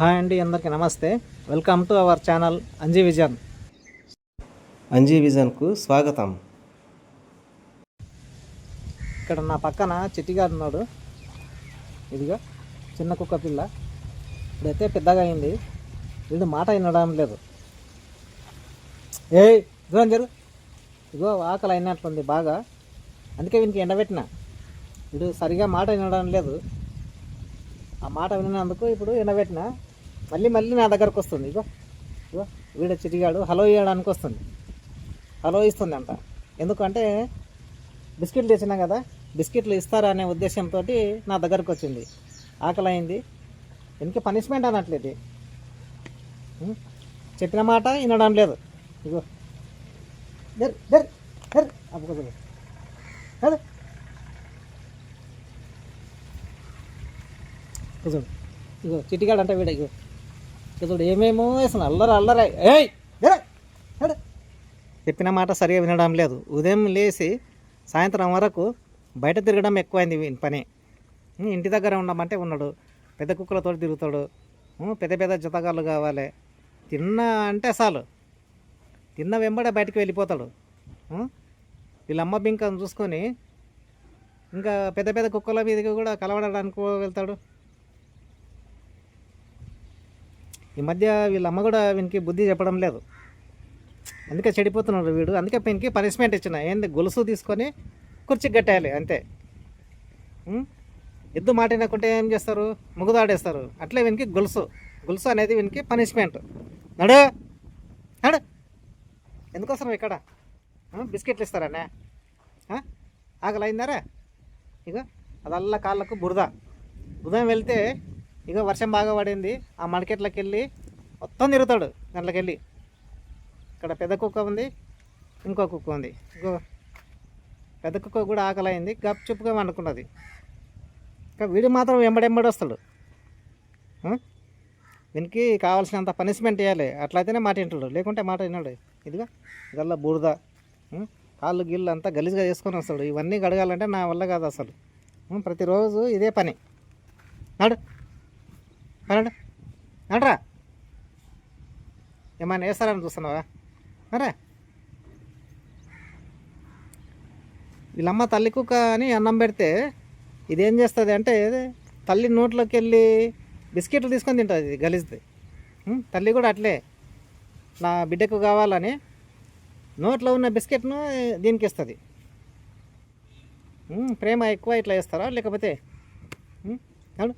Hi అండి అందరికీ నమస్తే. Welcome to our channel Anji vision. Anji విజన్కు స్వాగతం. ఇక్కడ నా పక్కన చిట్టిగాడు ఉన్నాడు. ఇదిగా చిన్న కుక్క పిల్ల. ఇప్పుడైతే పెద్దగా అయింది. వీడు మాట వినడం లేదు. ఏయ్ దూరం జరుగు ఇగో ఆకలి అయినట్లుంది బాగా. అందుకే వీనికి ఎండబెట్టిన. వీడు సరిగా మాట వినడం లేదు. ఆ మాట వినందుకు ఇప్పుడు వినబెట్టిన. మళ్ళీ మళ్ళీ నా దగ్గరకు వస్తుంది. ఇగో ఇగో వీడు చిటిగాడు. హలో ఇవ్వడానికి వస్తుంది. హలో ఇస్తుంది అంట ఎందుకంటే బిస్కెట్లు తెచ్చినా కదా బిస్కెట్లు ఇస్తారా అనే ఉద్దేశంతో నా దగ్గరకు వచ్చింది. ఆకలి అయింది ఎందుకే పనిష్మెంట్ అనట్లేదు. చెప్పిన మాట వినడం లేదు. ఇగో దర్ దర్ దర్ అప్పుడు కదా. చూడు ఇగో చిట్టిగాడు అంటే వీడ ఇగో ఇక చూడు ఏమేమో వేసిన అల్లరి అల్లరి. ఏయ్ చెప్పిన మాట సరిగా వినడం లేదు. ఉదయం లేచి సాయంత్రం వరకు బయట తిరగడం ఎక్కువైంది వీని పని. ఇంటి దగ్గర ఉండమంటే ఉన్నాడు. పెద్ద కుక్కలతో తిరుగుతాడు. పెద్ద పెద్ద జతగాళ్ళు కావాలి. తిన్నా అంటే చాలు. తిన్న వెంబడే బయటికి వెళ్ళిపోతాడు. ఉం? వీళ్ళ అమ్మ బింకను చూసుకొని ఇంకా పెద్ద పెద్ద కుక్కల మీదకి కూడా కలవడానికి వెళ్తాడు. ఈ మధ్య వీళ్ళ అమ్మ కూడా వీనికి బుద్ధి చెప్పడం లేదు. అందుకే చెడిపోతున్నాడు వీడు. అందుకే వీనికి పనిష్మెంట్ ఇచ్చిన. ఏంది? గొలుసు తీసుకొని కుర్చీకి కట్టేయాలి అంతే. ఎద్దు మాట వినకుంటే ఏం చేస్తారు? ముగుదాడేస్తారు. అట్లే వీనికి గొలుసు. గొలుసు అనేది వీనికి పనిష్మెంట్ నడు. నడు. ఎందుకోసం ఇక్కడ? బిస్కెట్లు ఇస్తారనే. ఆకలి అయిందారా? ఇక అదల్లా కాళ్ళకు బురద. ఉదయం వెళ్తే ఇక వర్షం బాగా పడింది. ఆ మడకెట్లకి వెళ్ళి మొత్తం తిరుగుతాడు దాంట్లోకి వెళ్ళి ఇక్కడ పెద్ద కుక్క ఉంది ఇంకో కుక్క ఉంది. ఇంకో పెద్ద కుక్క కూడా ఆకలి అయింది గప్ చుప్పుగా వండుకున్నది. ఇంకా వీడు మాత్రం వెంబడెంబడి వస్తాడు. దీనికి వీనికి కావాల్సినంత పనిష్మెంట్ ఇవ్వాలి అట్లయితేనే మాట వింటాడు. లేకుంటే మాట విన్నాడు ఇదిగా ఇదల్లా బూడిద. కాళ్ళు గిళ్ళు అంతా గలీజ్గా చేసుకొని వస్తాడు. ఇవన్నీ గడగాలంటే నా వల్ల కాదు అసలు. ప్రతిరోజు ఇదే పని. నాడు. నడు నడరా. ఏమైనా వేస్తారని చూస్తున్నావా? అరే వీళ్ళమ్మ తల్లి కుక్క అని అన్నం పెడితే ఇదేం చేస్తుంది అంటే తల్లి నోట్లోకి వెళ్ళి బిస్కెట్లు తీసుకొని తింటుంది ఇది గలీజ్ది. తల్లి కూడా అట్లే. నా బిడ్డకు కావాలని నోట్లో ఉన్న బిస్కెట్ను దీనికి ఇస్తుంది. ప్రేమ ఎక్కువ ఇట్లా చేస్తారా? లేకపోతే అవును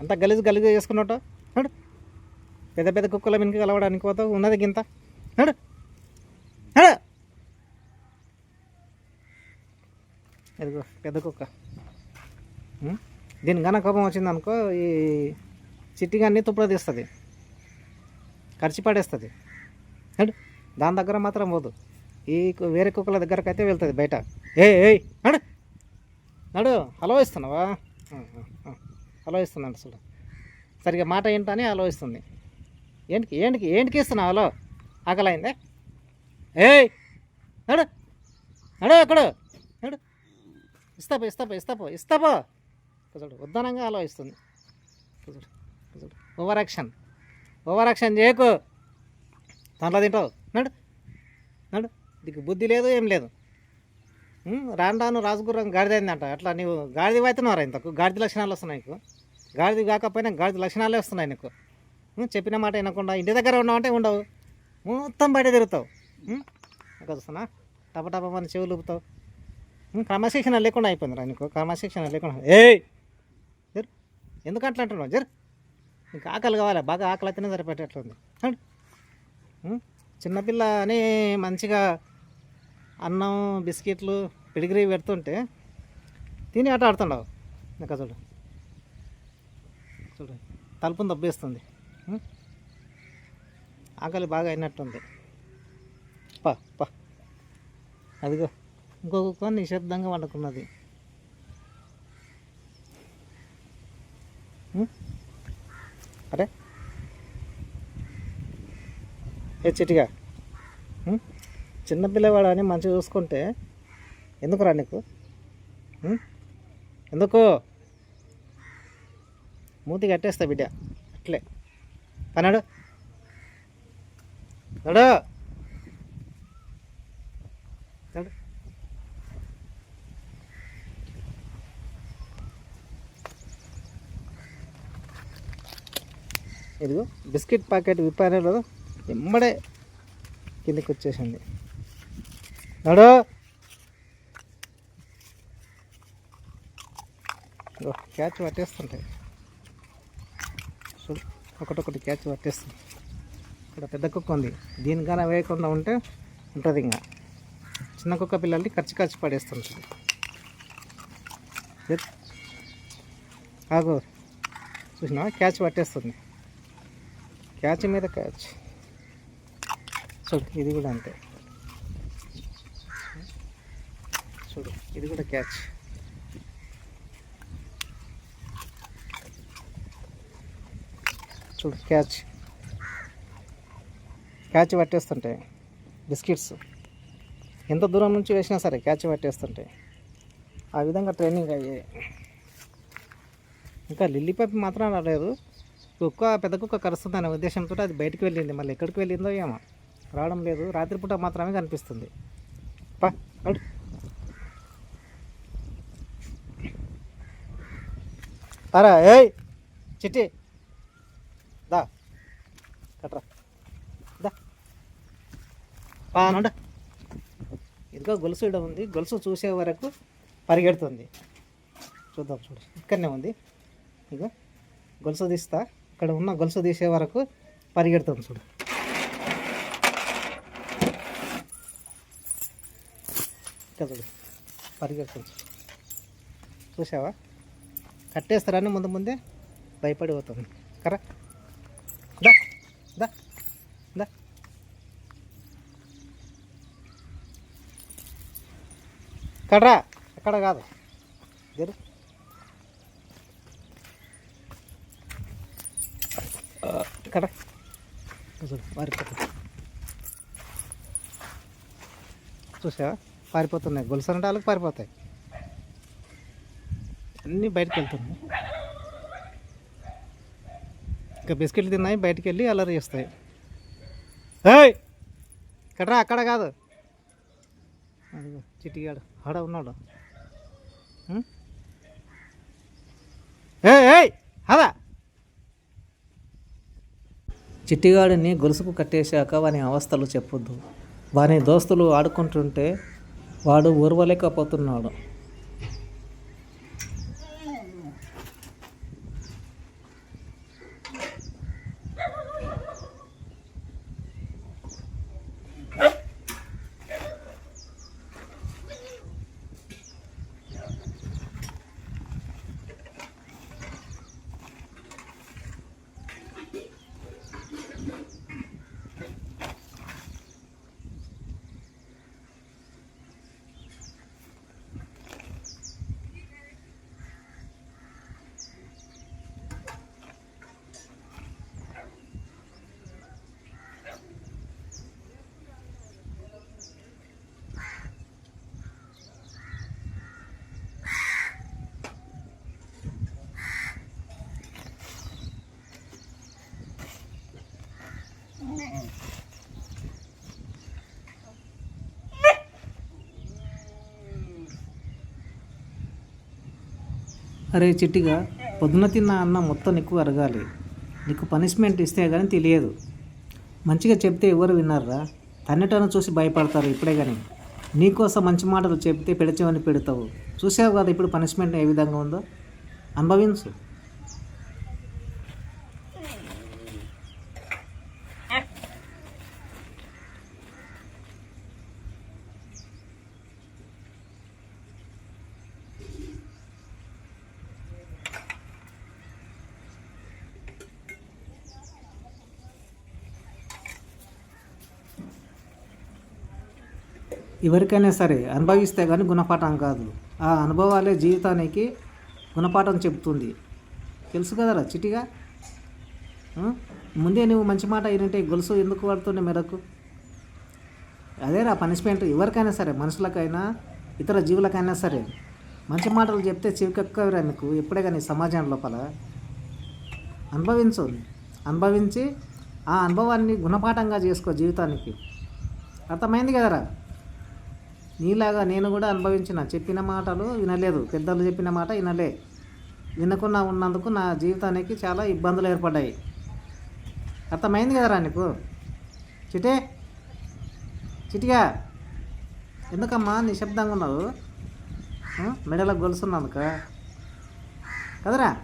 అంత గలీజ్ గలీజు చేసుకున్నట్టు. నడు పెద్ద పెద్ద కుక్కల వెనుక కలవడానికి పోతావు ఉన్నది గింత. నడు నడు ఎదుగు పెద్ద కుక్క. దీని గన కోపం వచ్చింది అనుకో ఈ చిట్టిగాన్ని తుప్పులో తీస్తుంది. ఖర్చు పడేస్తుంది. నడు దాని దగ్గర మాత్రం పోదు. ఈ కు- వేరే కుక్కల దగ్గరకు అయితే వెళ్తుంది బయట. ఏ ఏ నడు నడు హలో ఇస్తున్నావా? ఆలోచిస్తుంది అసలు. సరిగ్గా మాట ఏంటని ఆలోచిస్తుంది. ఏంటికి ఏంటికి ఏంటికి ఇస్తున్నావు? హలో ఆకలైందే? ఏయ్ నడు నడు ఎక్కడు? నడు. ఇస్తాపో ఇస్తాపో ఇస్తాపో ఇస్తాపో చూడు ఉద్దానంగా ఆలోచిస్తుంది. చూడు చూడు ఓవర్ యాక్షన్. ఓవర్ యాక్షన్ చేయకు. దాంట్లో తింటావు. నడు నడు. నీకు బుద్ధి లేదు ఏం లేదు. రాను రాను రాజగుర్రం గాడిదైందంట. అట్లా నీవు గాడిది అవుతున్నారా ఇంతకు? గాడిద లక్షణాలు వస్తున్నాయి నీకు. గాడిది కాకపోయినా గాడిద లక్షణాలే వస్తున్నాయి నీకు. చెప్పిన మాట వినకుండా ఇంటి దగ్గర ఉన్నావంటే ఉండవు. మొత్తం బయట తిరుగుతావు. ఉం? చూస్తున్నా? టప మన చెవులు ఊపుతావు. క్రమశిక్షణ లేకుండా అయిపోయింది రా నీకు. క్రమశిక్షణ లేకుండా. ఏయ్! జరు! ఎందుకు అట్లా అంటున్నావు? జరు! నీకు ఆకలి కావాలి? బాగా ఆకలి అయితేనే సరిపెట్టేట్లుంది చిన్నపిల్ల అని మంచిగా అన్నం బిస్కెట్లు పిడిగిరి పెడుతుంటే తిని ఆట ఆడుతుండవు. ఇంకా చూడు. చూడండి తలుపును దబ్బేస్తుంది. ఆకలి బాగా అయినట్టుంది. పా పా. అదిగో. ఇంకో కుక్క నిశ్శబ్దంగా వండుకున్నది. అరే. ఏ చిటిగా చిన్నపిల్లవాడు అని మంచిగా చూసుకుంటే ఎందుకురా నీకు? ఎందుకు? మూతి కట్టేస్తా బిడ్డ. అట్లే. పన్నాడు నడు. ఇదిగో బిస్కెట్ ప్యాకెట్ విప్పారో ఎమ్మడే కిందకి వచ్చేసింది. నడు. క్యాచ్ పట్టేస్తుంటాయి. ఒకటొకటి క్యాచ్ పట్టేస్తుంది. ఇక్కడ పెద్ద కుక్క ఉంది. దీనికన్నా వేయకుండా ఉంటే ఉంటుంది ఇంకా చిన్న కుక్క పిల్లల్ని ఖర్చు ఖర్చు పడేస్తుంటుంది ఆగు. చూసినా క్యాచ్ పట్టేస్తుంది. క్యాచ్ మీద క్యాచ్. చూడు ఇది కూడా అంతే. చూడు ఇది కూడా క్యాచ్. చూడు క్యాచ్ క్యాచ్ పట్టేస్తుంటాయి బిస్కెట్స్ ఎంత దూరం నుంచి వేసినా సరే క్యాచ్ పట్టేస్తుంటాయి ఆ విధంగా ట్రైనింగ్ అయ్యాయి ఇంకా లిల్లీ పైప్ మాత్రం రాలేదు. కుక్క పెద్ద కుక్క కరుస్తుంది అనే ఉద్దేశంతో అది బయటకు వెళ్ళింది. మళ్ళీ ఎక్కడికి వెళ్ళిందో ఏమో. రావడం లేదు. రాత్రిపూట మాత్రమే కనిపిస్తుంది. పా నడు. ఏయ్! చిట్టి! దా కట్రా దా పానుండ ఇదిగో గొలుసు ఇక్కడ ఉంది గొలుసు చూసే వరకు పరిగెడుతుంది చూద్దాం చూడు ఇక్కడనే ఉంది ఇదిగో గొలుసు తీస్తా ఇక్కడ ఉన్న గొలుసు తీసే వరకు పరిగెడుతుంది చూడు ఇక్కడ చూడు పరిగెడుతుంది చూసావా కట్టేస్తారని ముందు ముందే భయపడిపోతుంది కరెక్ట్ కరా దా దా దా కడరా అక్కడ కాదు. జరు. కడ పారిపోతుంది. చూసావా? పారిపోతున్నాయి. గొలుసు అంటే వాళ్ళకి పారిపోతాయి. అన్నీ బయటకు వెళ్తున్నాయి. ఇంకా బిస్కెట్లు తిన్నాయి బయటికి వెళ్ళి అల్లరి చేస్తాయి. ఏయ్! అక్కడ కాదు. అదిగో చిట్టిగాడు. ఆడ ఉన్నాడు. ఏ ఏయ్ అదా చిట్టిగాడిని గొలుసుకు కట్టేశాక వాని అవస్థలు చెప్పొద్దు. వాని దోస్తులు ఆడుకుంటుంటే వాడు ఊర్వలేకపోతున్నాడు. అరే చిట్టిగా పొద్దున తిన్న అన్నం మొత్తం నీకు అరగాలి. నీకు పనిష్మెంట్ ఇస్తే కానీ తెలియదు. మంచిగా చెప్తే ఎవరు విన్నారా తన్నటను చూసి భయపడతారు ఇప్పుడే కానీ నీకోసం మంచి మాటలు చెప్తే పెడచేవని పెడతావు. చూసావు కదా ఇప్పుడు పనిష్మెంట్ ఏ విధంగా ఉందో? అనుభవించు. ఎవరికైనా సరే అనుభవిస్తే కానీ గుణపాఠం కాదు. ఆ అనుభవాలే జీవితానికి గుణపాఠం చెబుతుంది. తెలుసు కదరా చిటిగా? ముందే నువ్వు మంచి మాట అయినంటే గొలుసు ఎందుకు వాడుతుండే మెరకు అదేరా పనిష్మెంట్. ఎవరికైనా సరే మనుషులకైనా ఇతర జీవులకైనా సరే. మంచి మాటలు చెప్తే చివికెక్కవిరా నీకు. ఎప్పుడే కానీ సమాజం లోపల. అనుభవించు. అనుభవించి ఆ అనుభవాన్ని గుణపాఠంగా చేసుకో జీవితానికి. అర్థమైంది కదరా నీలాగా నేను కూడా అనుభవించిన. చెప్పిన మాటలు వినలేదు. పెద్దలు చెప్పిన మాట వినలే. వినకుండా ఉన్నందుకు నా జీవితానికి చాలా ఇబ్బందులు ఏర్పడ్డాయి. అర్థమైంది కదరా నీకు? చిటే చిటిగా ఎందుకమ్మా నిశ్శబ్దంగా ఉన్నావు? ఆ? మెడలో గొలుసున్నందుక కదరా?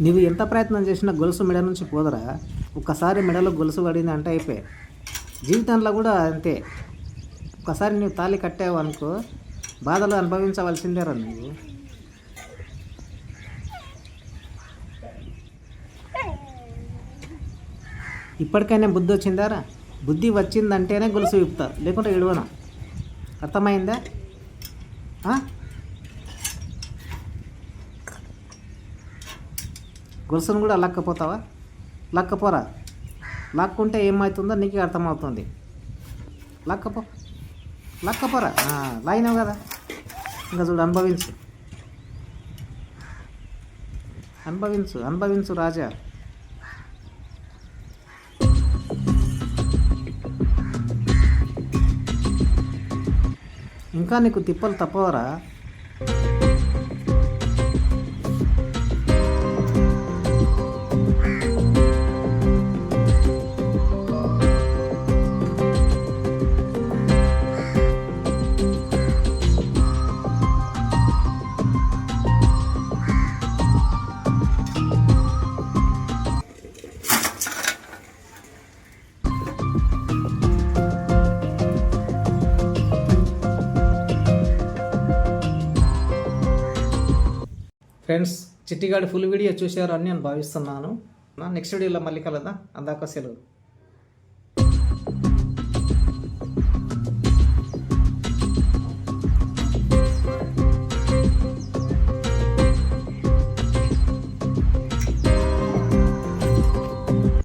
నీవు ఎంత ప్రయత్నం చేసినా గొలుసు మెడ నుంచి పోదరా? ఒక్కసారి మెడలో గొలుసు పడింది అంటే అయిపోయాయి జీవితంలో కూడా అంతే. ఒక్కసారి నువ్వు తాళి కట్టావు అనుకో బాధలు అనుభవించవలసిందేరా నువ్వు. ఇప్పటికైనా బుద్ధి వచ్చిందారా బుద్ధి వచ్చిందంటేనే గొలుసు విప్పుతా లేకుంటే ఇడవను అర్థమైందా? గొలుసును కూడా లక్కపోతావా లక్కపోరా. లక్కుంటే ఏమవుతుందో నీకు అర్థమవుతుంది. లక్కపో. లక్కపోరా. లైనవు కదా. ఇంకా చూడు అనుభవించు. అనుభవించు అనుభవించు రాజా. ఇంకా నీకు తిప్పలు తప్పవరా? ఫ్రెండ్స్ చిట్టిగాడి ఫుల్ వీడియో చూశారు అని నేను భావిస్తున్నాను. నెక్స్ట్ వీడియోలో మళ్ళీ కలదా అందాక సెలవు.